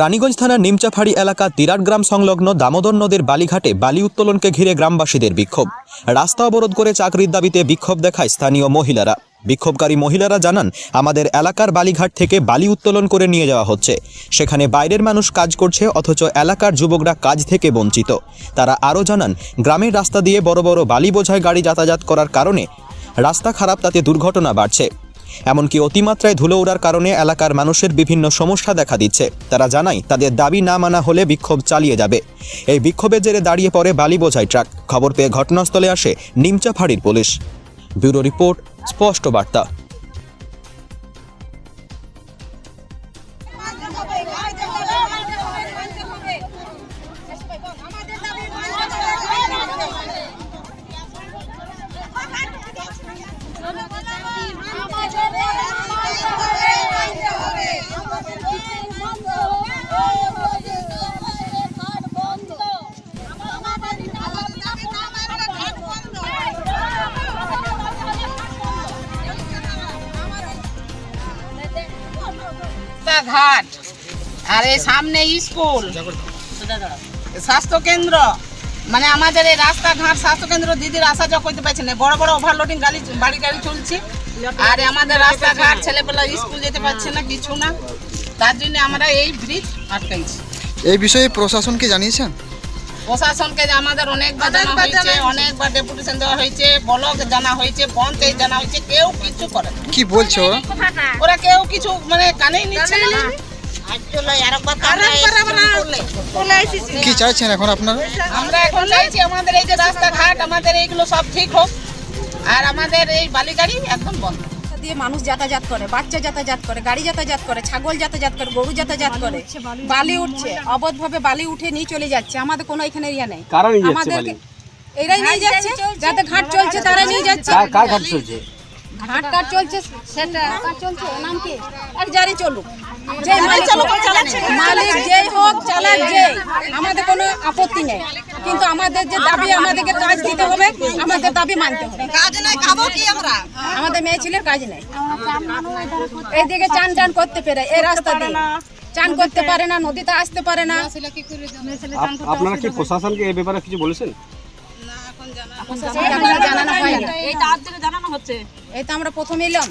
রানীগঞ্জ থানার নিমচাফাড়ি এলাকা তিরাটগ্রাম সংলগ্ন দামোদর নদের বালিঘাটে বালি উত্তোলনকে ঘিরে গ্রামবাসীদের বিক্ষোভ। রাস্তা অবরোধ করে চাকরির দাবিতে বিক্ষোভ দেখায় স্থানীয় মহিলারা। বিক্ষোভকারী মহিলারা জানান, আমাদের এলাকার বালিঘাট থেকে বালি উত্তোলন করে নিয়ে যাওয়া হচ্ছে। সেখানে বাইরের মানুষ কাজ করছে, অথচ এলাকার যুবকরা কাজ থেকে বঞ্চিত। তারা আরও জানান, গ্রামের রাস্তা দিয়ে বড় বড় বালি বোঝায় গাড়ি যাতায়াত করার কারণে। রাস্তা খারাপ, তাতে দুর্ঘটনা বাড়ছে। এমনকি অতিমাত্রায় ধুলো ওড়ার কারণে এলাকার মানুষের বিভিন্ন সমস্যা দেখা দিচ্ছে। তারা জানায়, তাদের দাবি না মানা হলে বিক্ষোভ চালিয়ে যাবে। এই বিক্ষোভের জেরে দাঁড়িয়ে পড়ে বালি বোঝাই ট্রাক। খবর পেয়ে ঘটনাস্থলে আসে নিমচা ফাঁড়ির পুলিশ। ব্যুরো রিপোর্ট, স্পষ্ট বার্তা। ঘাট আর এই সামনে স্কুল। স্বাস্থ্য কেন্দ্র মানে আমাদের এই রাস্তাঘাট স্বাস্থ্যকেন্দ্র দিদির আসা যাওয়া করতে পারছে না, বড় বড় ওভারলোডিং গাড়ি বাড়ি গাড়ি চলছে। আর আমাদের রাস্তাঘাট ছেলেপেলা স্কুল যেতে পারছে না, কিছু না। তার জন্য আমরা এই ব্রিজ আটকাইছি। এই বিষয়ে প্রশাসনকে জানিয়েছেন প্রশাসনকে যে আমাদের অনেকবার জানা হয়েছে অনেকবার ডেপুটেশন দেওয়া হয়েছে ব্লক জানা হয়েছে পঞ্চায়েত জানা হয়েছে কেউ কিছু করে না। কি বলছো? ওরা কেউ কিছু মানে কানেই নিচ্ছে না। কি চাইছেন এখন আপনারা? আমরা এখন চাইছি আমাদের এই যে রাস্তাঘাট আমাদের এইগুলো সব ঠিক হোক। আর আমাদের এই বালি গাড়ি একদম বন্ধ। দিয়ে মানুষ যাতায়াত করে বাচ্চা যাতায়াত করে গাড়ি যাতায়াত করে ছাগল যাতায়াত করে গরু যাতায়াত করে বালি উঠছে অবধভাবে বালি উঠে নিয়ে চলে যাচ্ছে আমাদের কোনো এখানে ইয়া নেই। আমাদেরকে এরাই নিয়ে যাচ্ছে যাতে ঘাট চলছে তারা নিয়ে যাচ্ছে। কার কার ঘাট চলছে? ঘাট কাট চলছে? সেটা চলছে? নাম কি? আর জারি চলুক। যে মালিক যেই হোক চালাক আমাদের কোনো আপত্তি নেই। কিন্তু আমাদের যে দাবি আমাদেরকে কাজ দিতে হবে আমাদের দাবি মানতে হবে। কাজ নাই খাব কি আমরা? আমাদের মেয়ে ছেলের কাজ নেই। এইদিকে চান টান করতে পেরে এই রাস্তা দিয়ে। চান করতে পারে না নদীতে আসতে পারে না। আপনারা কি প্রশাসনকে এই ব্যাপারে কিছু বলেছেন? জানানো হয়নি এই তো আমরা প্রথম এলাম।